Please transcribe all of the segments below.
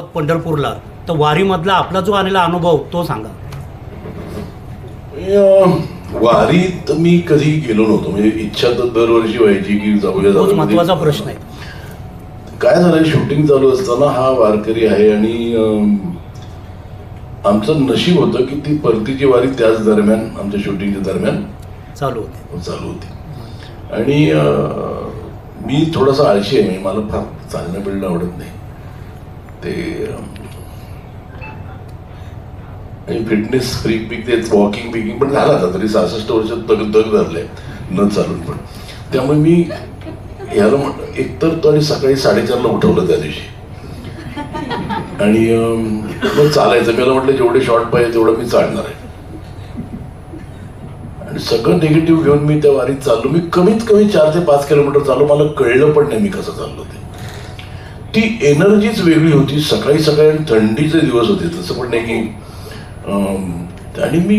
पंढरपूरला तर वारीमधला आपला जो आलेला अनुभव तो सांगा. वारीत मी कधी गेलो नव्हतो. म्हणजे इच्छा तर दरवर्षी व्हायची की जाऊया तोच जाऊया महत्त्वाचा प्रश्न आहे. काय झालंय शूटिंग चालू असताना हा वारकरी आहे आणि अं, आमचं नशीब होतं की ती परतीची वारी त्याच दरम्यान आमच्या शूटिंगच्या दरम्यान चालू होते. चालू होती. आणि अं, मी थोडासा आळशी आहे. म्हणजे मला फार चालणं बिळणं आवडत नाही. ते आणि फिटनेस फ्रीक बिक ते वॉकिंग बिकिंग पण झाला आता तरी सहासष्ट वर्षात तग तग धरले. न चालून पण. त्यामुळे मी ह्याला म्हण एकतर तो आणि सकाळी साडेचारला उठवलं त्या दिवशी. आणि मग चालायचं. मला म्हटलं जेवढे शॉर्ट पाहिजे तेवढं मी चालणार आहे. आणि सगळं निगेटिव्ह घेऊन मी त्या वारीत चाललो. मी कमीत कमी चार ते पाच किलोमीटर चाललो. मला कळलं पण नाही मी कसं चाललो ते. ती एनर्जीच वेगळी होती. सकाळी सकाळी आणि थंडीचे दिवस होते. तसं पण नाही की आणि मी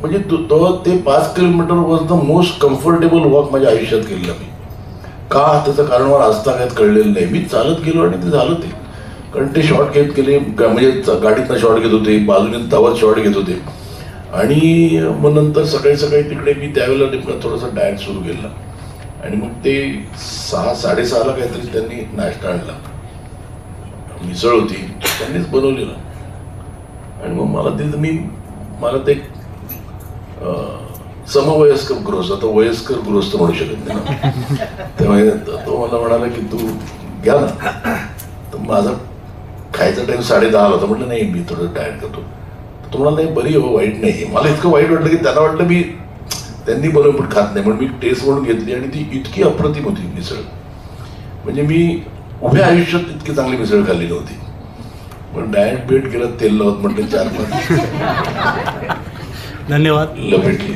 म्हणजे तो- तो ते पाच kilometre was the most comfortable walk माझ्या आयुष्यात केलेला मी. का त्याचं कारण मला आजतागायत कळलेलं नाही. मी चालत गेलो आणि ते झालं ते. कारण ते शॉर्ट घेत गेले म्हणजे च- गाडीतनं शॉर्ट घेत होते बाजूने धावत शॉर्ट घेत होते. आणि मग नंतर सकाळी सकाळी तिकडे मी त्यावेळेला तिकडे थोडासा डायट सुरू केला. आणि मग ते सहा साडेसहाला काहीतरी त्यांनी नाश्ता आणला. मिसळ होती. त्यांनीच बनवली ना. आणि मग मला ते मी मला ते समवयस्कर गृहस्थ आता वयस्कर गृहस्थ म्हणू शकत नाही ना. त्यामुळे तो मला म्हणाला की तू घ्या ना. तर माझा खायचा टाइम साडे दहा होता. म्हटलं नाही मी थोडं टायर्ड करतो. तो म्हणाला नाही बरी हो वाईट नाही मला इतकं वाईट वाटलं की त्यांना वाटलं मी त्यांनी बनवून पण खात नाही. म्हणून मी टेस्ट म्हणून घेतली आणि ती इतकी अप्रतिम होती मिसळ. म्हणजे मी उभ्या आयुष्यात इतकी चांगली मिसळ खाल्ली नव्हती. पण डाएट बेट केलं तेल लावत म्हटलं चार पाच. धन्यवाद. लपेटली.